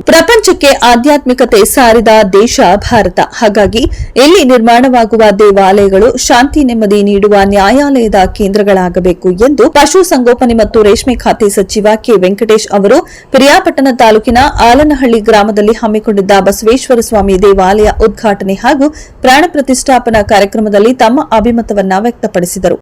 ಪ್ರಪಂಚಕ್ಕೆ ಆಧ್ಯಾತ್ಮಿಕತೆ ಸಾರಿದ ದೇಶ ಭಾರತ. ಹಾಗಾಗಿ ಇಲ್ಲಿ ನಿರ್ಮಾಣವಾಗುವ ದೇವಾಲಯಗಳು ಶಾಂತಿ, ನೆಮ್ಮದಿ ನೀಡುವ ನ್ಯಾಯಾಲಯದ ಕೇಂದ್ರಗಳಾಗಬೇಕು ಎಂದು ಪಶುಸಂಗೋಪನೆ ಮತ್ತು ರೇಷ್ಮೆ ಖಾತೆ ಸಚಿವ ಕೆ. ವೆಂಕಟೇಶ್ ಅವರು ಪಿರಿಯಾಪಟ್ಟಣ ತಾಲೂಕಿನ ಆಲನಹಳ್ಳಿ ಗ್ರಾಮದಲ್ಲಿ ಹಮ್ಮಿಕೊಂಡಿದ್ದ ಬಸವೇಶ್ವರ ಸ್ವಾಮಿ ದೇವಾಲಯ ಉದ್ಘಾಟನೆ ಹಾಗೂ ಪ್ರಾಣ ಪ್ರತಿಷ್ಠಾಪನಾ ಕಾರ್ಯಕ್ರಮದಲ್ಲಿ ತಮ್ಮ ಅಭಿಮತವನ್ನು ವ್ಯಕ್ತಪಡಿಸಿದರು.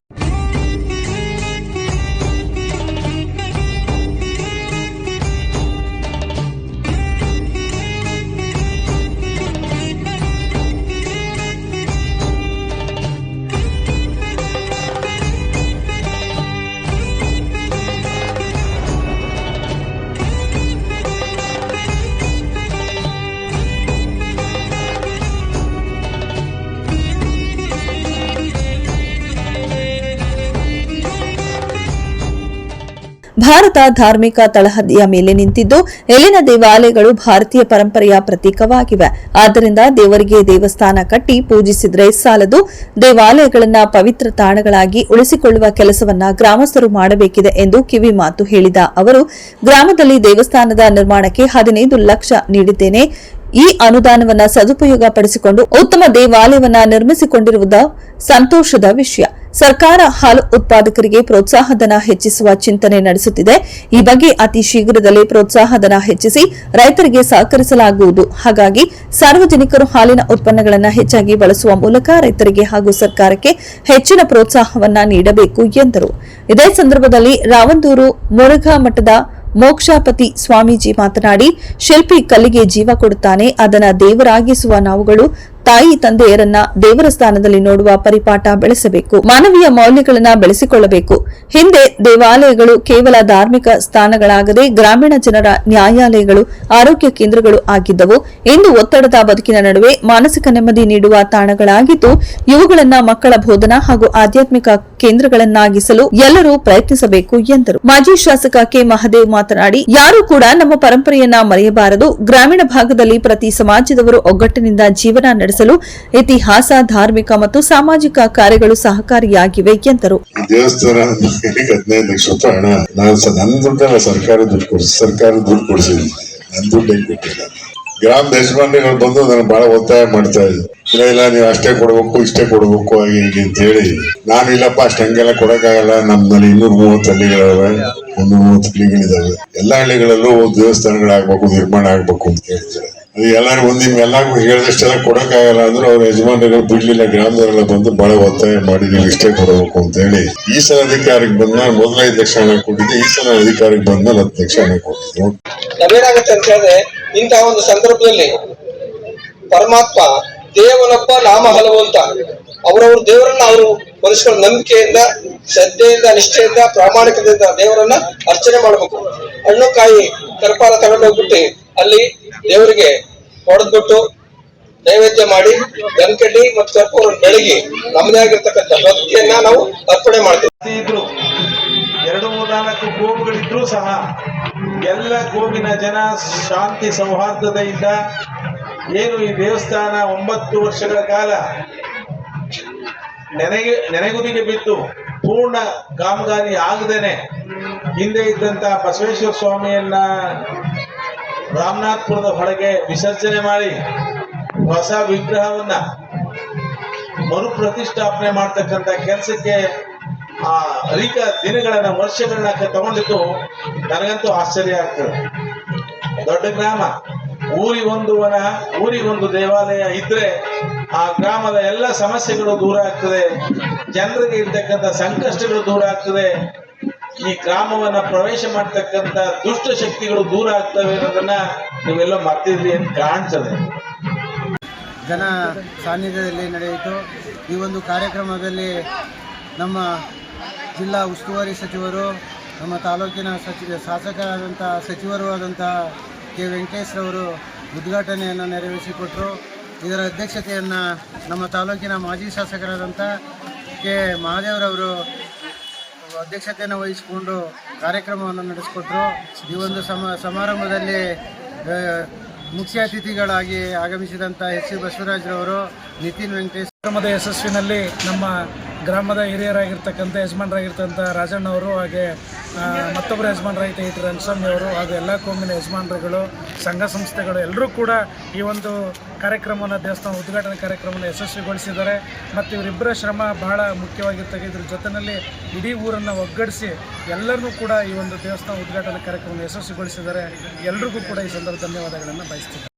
ಭಾರತ ಧಾರ್ಮಿಕ ತಳಹದಿಯ ಮೇಲೆ ನಿಂತಿದ್ದು, ಎಲ್ಲಿನ ದೇವಾಲಯಗಳು ಭಾರತೀಯ ಪರಂಪರೆಯ ಪ್ರತೀಕವಾಗಿವೆ. ಆದ್ದರಿಂದ ದೇವರಿಗೆ ದೇವಸ್ಥಾನ ಕಟ್ಟಿ ಪೂಜಿಸಿದ್ರೆ ಸಾಲದು. ದೇವಾಲಯಗಳನ್ನ ಪವಿತ್ರ ತಾಣಗಳಾಗಿ ಉಳಿಸಿಕೊಳ್ಳುವ ಕೆಲಸವನ್ನ ಗ್ರಾಮಸ್ಥರು ಮಾಡಬೇಕಿದೆ ಎಂದು ಕಿವಿ ಮಾತು ಹೇಳಿದ ಅವರು, ಗ್ರಾಮದಲ್ಲಿ ದೇವಸ್ಥಾನದ ನಿರ್ಮಾಣಕ್ಕೆ ಹದಿನೈದು ಲಕ್ಷ ನೀಡಿದ್ದೇನೆ. ಈ ಅನುದಾನವನ್ನ ಸದುಪಯೋಗ ಪಡಿಸಿಕೊಂಡು ಉತ್ತಮ ದೇವಾಲಯವನ್ನ ನಿರ್ಮಿಸಿಕೊಂಡಿರುವುದು ಸಂತೋಷದ ವಿಷಯ. ಸರ್ಕಾರ ಹಾಲು ಉತ್ಪಾದಕರಿಗೆ ಪ್ರೋತ್ಸಾಹಧನ ಹೆಚ್ಚಿಸುವ ಚಿಂತನೆ ನಡೆಸುತ್ತಿದೆ. ಈ ಬಗ್ಗೆ ಅತಿ ಶೀಘ್ರದಲ್ಲೇ ಪ್ರೋತ್ಸಾಹಧನ ಹೆಚ್ಚಿಸಿ ರೈತರಿಗೆ ಸಹಕರಿಸಲಾಗುವುದು. ಹಾಗಾಗಿ ಸಾರ್ವಜನಿಕರು ಹಾಲಿನ ಉತ್ಪನ್ನಗಳನ್ನು ಹೆಚ್ಚಾಗಿ ಬಳಸುವ ಮೂಲಕ ರೈತರಿಗೆ ಹಾಗೂ ಸರ್ಕಾರಕ್ಕೆ ಹೆಚ್ಚಿನ ಪ್ರೋತ್ಸಾಹವನ್ನ ನೀಡಬೇಕು ಎಂದರು. ಇದೇ ಸಂದರ್ಭದಲ್ಲಿ ರಾವಂದೂರು ಮುರುಘಾ ಮಠದ ಮೋಕ್ಷಾಪತಿ ಸ್ವಾಮೀಜಿ ಮಾತನಾಡಿ, ಶಿಲ್ಪಿ ಕಲ್ಲಿಗೆ ಜೀವ ಕೊಡುತ್ತಾನೆ, ಅದನ್ನು ದೇವರಾಗಿಸುವ ನಾವುಗಳು ತಾಯಿ ತಂದೆಯರನ್ನ ದೇವರ ಸ್ಥಾನದಲ್ಲಿ ನೋಡುವ ಪರಿಪಾಠ ಬೆಳೆಸಬೇಕು. ಮಾನವೀಯ ಮೌಲ್ಯಗಳನ್ನ ಬೆಳೆಸಿಕೊಳ್ಳಬೇಕು. ಹಿಂದೆ ದೇವಾಲಯಗಳು ಕೇವಲ ಧಾರ್ಮಿಕ ಸ್ಥಾನಗಳಾಗದೆ ಗ್ರಾಮೀಣ ಜನರ ನ್ಯಾಯಾಲಯಗಳು, ಆರೋಗ್ಯ ಕೇಂದ್ರಗಳು ಆಗಿದ್ದವು. ಇಂದು ಒತ್ತಡದ ಬದುಕಿನ ನಡುವೆ ಮಾನಸಿಕ ನೆಮ್ಮದಿ ನೀಡುವ ತಾಣಗಳಾಗಿದ್ದು, ಇವುಗಳನ್ನ ಮಕ್ಕಳ ಬೋಧನಾ ಹಾಗೂ ಆಧ್ಯಾತ್ಮಿಕ ಕೇಂದ್ರಗಳನ್ನಾಗಿಸಲು ಎಲ್ಲರೂ ಪ್ರಯತ್ನಿಸಬೇಕು ಎಂದರು. ಮಾಜಿ ಶಾಸಕ ಕೆ. ಮಹದೇವ್ ಮಾತನಾಡಿ, ಯಾರೂ ಕೂಡ ನಮ್ಮ ಪರಂಪರೆಯನ್ನ ಮರೆಯಬಾರದು. ಗ್ರಾಮೀಣ ಭಾಗದಲ್ಲಿ ಪ್ರತಿ ಸಮಾಜದವರು ಒಗ್ಗಟ್ಟಿನಿಂದ ಜೀವನ ನಡೆಸಲು ಇತಿಹಾಸ, ಧಾರ್ಮಿಕ ಮತ್ತು ಸಾಮಾಜಿಕ ಕಾರ್ಯಗಳು ಸಹಕಾರಿಯಾಗಿವೆ ಎಂದರು. ದೇವಸ್ಥಾನ ಲಕ್ಷ ರೂಪಾಯಿ ದುಡ್ಡು ಸರ್ಕಾರ ಗ್ರಾಮ ದೇಶಪಾಂಡೆಗಳು ಬಂದು ನನಗೆ ಬಹಳ ಒತ್ತಾಯ ಮಾಡ್ತಾ ಇದ್ರು. ಇಲ್ಲ ಇಲ್ಲ, ನೀವು ಅಷ್ಟೇ ಕೊಡ್ಬೇಕು, ಇಷ್ಟೇ ಕೊಡ್ಬೇಕು, ಹಾಗೆ ಹೀಗೆ ಅಂತ ಹೇಳಿ. ನಾನು ಇಲ್ಲಪ್ಪ, ಅಷ್ಟು ಹಂಗೆಲ್ಲ ಕೊಡಕ್ಕಾಗಲ್ಲ. ನಮ್ಮಲ್ಲಿ ಇನ್ನೂರ ಮೂವತ್ತು ಹಳ್ಳಿಗಳವೆ ಒಂದು ಮೂವತ್ತು ಹಳ್ಳಿಗಳಿದಾವೆ. ಎಲ್ಲಾ ಹಳ್ಳಿಗಳಲ್ಲೂ ದೇವಸ್ಥಾನಗಳಾಗಬೇಕು, ನಿರ್ಮಾಣ ಆಗ್ಬೇಕು ಅಂತ ಹೇಳ್ತಾರೆ ಅದು ಎಲ್ಲಾರು ಒಂದ್ ನಿಮ್ಗೆಲ್ಲಾರ್ಗು ಹೇಳಿದಷ್ಟೆಲ್ಲ ಕೊಡಕ್ಕಾಗಲ್ಲ ಅಂದ್ರೆ ಅವ್ರ ಯಜಮಾನರು ಬಿಡ್ಲಿಲ್ಲ, ಗ್ರಾಮದವರೆಲ್ಲ ಬಂದು ಬಹಳ ಒತ್ತಾಯ ಮಾಡಿ ನೀವು ಇಷ್ಟೇ ಕೊಡಬೇಕು ಅಂತ ಹೇಳಿ ಈ ಸಲ ಅಧಿಕಾರಕ್ಕೆ ಬಂದ್ಮೇಲೆ ಮೊದಲ ಐದು ಲಕ್ಷ ಹಣ ಕೊಟ್ಟಿದ್ದೆ, ಈ ಸಲ ಅಧಿಕಾರಕ್ಕೆ ಬಂದ್ಮೇಲೆ ಹತ್ತು ಲಕ್ಷ ಹಣ ಕೊಟ್ಟಿದ್ರು. ನಾವೇನಾಗುತ್ತೆ ಅಂತ ಹೇಳಿದ್ರೆ ಇಂತಹ ಒಂದು ಸಂದರ್ಭದಲ್ಲಿ ಪರಮಾತ್ಮ ದೇವನೊಬ್ಬ ನಾಮ ಹಲವು ಅಂತ, ಅವರವ್ರ ದೇವರನ್ನ ಅವರು ಮನುಷ್ಯರ ನಂಬಿಕೆಯಿಂದ, ಶ್ರದ್ಧೆಯಿಂದ, ನಿಷ್ಠೆಯಿಂದ ಪ್ರಾಮಾಣಿಕದಿಂದ ದೇವರನ್ನ ಅರ್ಚನೆ ಮಾಡಬೇಕು. ಹಣ್ಣು ಕಾಯಿ ಕರ್ಪಾಲ ತಗೊಂಡೋಗ್ಬಿಟ್ಟು ಅಲ್ಲಿ ದೇವರಿಗೆ ಹೊಡೆದ್ಬಿಟ್ಟು ನೈವೇದ್ಯ ಮಾಡಿ ಗಂಕಡ್ಡಿ ಮತ್ತು ಕರ್ಪೂರ ಬೆಳಗಿ ನಮ್ಮದೇ ಆಗಿರ್ತಕ್ಕಂಥ ಭಕ್ತಿಯನ್ನ ನಾವು ಅರ್ಪಣೆ ಮಾಡ್ತೀವಿ. ಇದ್ರು. ಎರಡು ಮೂರ್ನಾಲ್ಕು ಗೋವುಗಳಿದ್ರು ಸಹ ಎಲ್ಲ ಗೋವಿನ ಜನ ಶಾಂತಿ ಸೌಹಾರ್ದತೆಯಿಂದ ಏನು ಈ ದೇವಸ್ಥಾನ ಒಂಬತ್ತು ವರ್ಷಗಳ ಕಾಲ ನೆನೆಗೆ, ನೆನೆಗುದಿಗೆ ಬಿದ್ದು ಪೂರ್ಣ ಕಾಮಗಾರಿ ಆಗದೇನೆ ಹಿಂದೆ ಇದ್ದಂತ ಬಸವೇಶ್ವರ ಸ್ವಾಮಿಯನ್ನ ರಾಮನಾಥ್ಪುರದ ಹೊರಗೆ ವಿಸರ್ಜನೆ ಮಾಡಿ ಹೊಸ ವಿಗ್ರಹವನ್ನ ಮರು ಪ್ರತಿಷ್ಠಾಪನೆ ಮಾಡ್ತಕ್ಕಂಥ ಕೆಲಸಕ್ಕೆ ಆ ಅಧಿಕ ದಿನಗಳನ್ನ, ವರ್ಷಗಳನ್ನ ತಗೊಂಡಿದ್ದು ನನಗಂತೂ ಆಶ್ಚರ್ಯ ಆಗ್ತದೆ. ದೊಡ್ಡ ಗ್ರಾಮ. ಊರಿಗೊಂದು ವನ ಊರಿಗೊಂದು ದೇವಾಲಯ ಇದ್ರೆ ಆ ಗ್ರಾಮದ ಎಲ್ಲ ಸಮಸ್ಯೆಗಳು ದೂರ ಆಗ್ತದೆ. ಜನರಿಗೆ ಇರ್ತಕ್ಕಂಥ ಸಂಕಷ್ಟಗಳು ದೂರ ಆಗ್ತದೆ. ಈ ಗ್ರಾಮವನ್ನ ಪ್ರವೇಶ ಮಾಡ್ತಕ್ಕಂಥ ದುಷ್ಟ ಶಕ್ತಿಗಳು ದೂರ ಆಗ್ತವೆ ಅನ್ನೋದನ್ನ ನೀವೆಲ್ಲ ಮರ್ತಿದ್ರಿ ಅಂತ ಕಾಣ್ತದೆ. ಜನ ಸಾನ್ನಿಧ್ಯದಲ್ಲಿ ನಡೆಯಿತು. ಈ ಒಂದು ಕಾರ್ಯಕ್ರಮದಲ್ಲಿ ನಮ್ಮ ಜಿಲ್ಲಾ ಉಸ್ತುವಾರಿ ಸಚಿವರು, ನಮ್ಮ ತಾಲೂಕಿನ ಸಚಿವ ಶಾಸಕರಾದಂಥ ಸಚಿವರು ಆದಂಥ ಕೆ. ವೆಂಕಟೇಶ್ರವರು ಉದ್ಘಾಟನೆಯನ್ನು ನೆರವೇರಿಸಿಕೊಟ್ಟರು ಇದರ ಅಧ್ಯಕ್ಷತೆಯನ್ನು ನಮ್ಮ ತಾಲೂಕಿನ ಮಾಜಿ ಶಾಸಕರಾದಂಥ ಕೆ. ಮಹಾದೇವರವರು ಅಧ್ಯಕ್ಷತೆಯನ್ನು ವಹಿಸಿಕೊಂಡು ಕಾರ್ಯಕ್ರಮವನ್ನು ನಡೆಸಿಕೊಟ್ರು ಈ ಒಂದು ಸಮ, ಸಮಾರಂಭದಲ್ಲಿ ಮುಖ್ಯ ಅತಿಥಿಗಳಾಗಿ ಆಗಮಿಸಿದಂಥ ಎಚ್ ಸಿ ಬಸವರಾಜ್ರವರು, ನಿತಿನ್ ವೆಂಕಟೇಶ್ ಕಾರ್ಯಕ್ರಮದ ಯಶಸ್ವಿನಲ್ಲಿ ನಮ್ಮ ಗ್ರಾಮದ ಹಿರಿಯರಾಗಿರ್ತಕ್ಕಂಥ ಯಜಮಾನರಾಗಿರ್ತಕ್ಕಂಥ ರಾಜಣ್ಣವರು ಹಾಗೆ ಮತ್ತೊಬ್ಬರ ಯಜಮಾನರಾಗಿದ್ದ ಇಟ್ಟು ರಂಗಸ್ವಾಮಿ ಅವರು ಹಾಗೂ ಎಲ್ಲ ಕೋಮಿನ ಯಜಮಾನರುಗಳು, ಸಂಘ ಸಂಸ್ಥೆಗಳು ಎಲ್ಲರೂ ಕೂಡ ಈ ಒಂದು ಕಾರ್ಯಕ್ರಮವನ್ನು, ದೇವಸ್ಥಾನ ಉದ್ಘಾಟನೆ ಕಾರ್ಯಕ್ರಮವನ್ನು ಯಶಸ್ವಿಗೊಳಿಸಿದ್ದಾರೆ. ಮತ್ತು ಇವರಿಬ್ಬರ ಶ್ರಮ ಬಹಳ ಮುಖ್ಯವಾಗಿರ್ತಕ್ಕ ಇದ್ರ ಜೊತೆಯಲ್ಲಿ ಇಡೀ ಊರನ್ನು ಒಗ್ಗಡಿಸಿ ಎಲ್ಲರನ್ನೂ ಕೂಡ ಈ ಒಂದು ದೇವಸ್ಥಾನ ಉದ್ಘಾಟನಾ ಕಾರ್ಯಕ್ರಮವನ್ನು ಯಶಸ್ವಿಗೊಳಿಸಿದ್ದಾರೆ. ಎಲ್ರಿಗೂ ಕೂಡ ಈ ಸಂದರ್ಭ ಧನ್ಯವಾದಗಳನ್ನು ಬಯಸ್ತೀನಿ.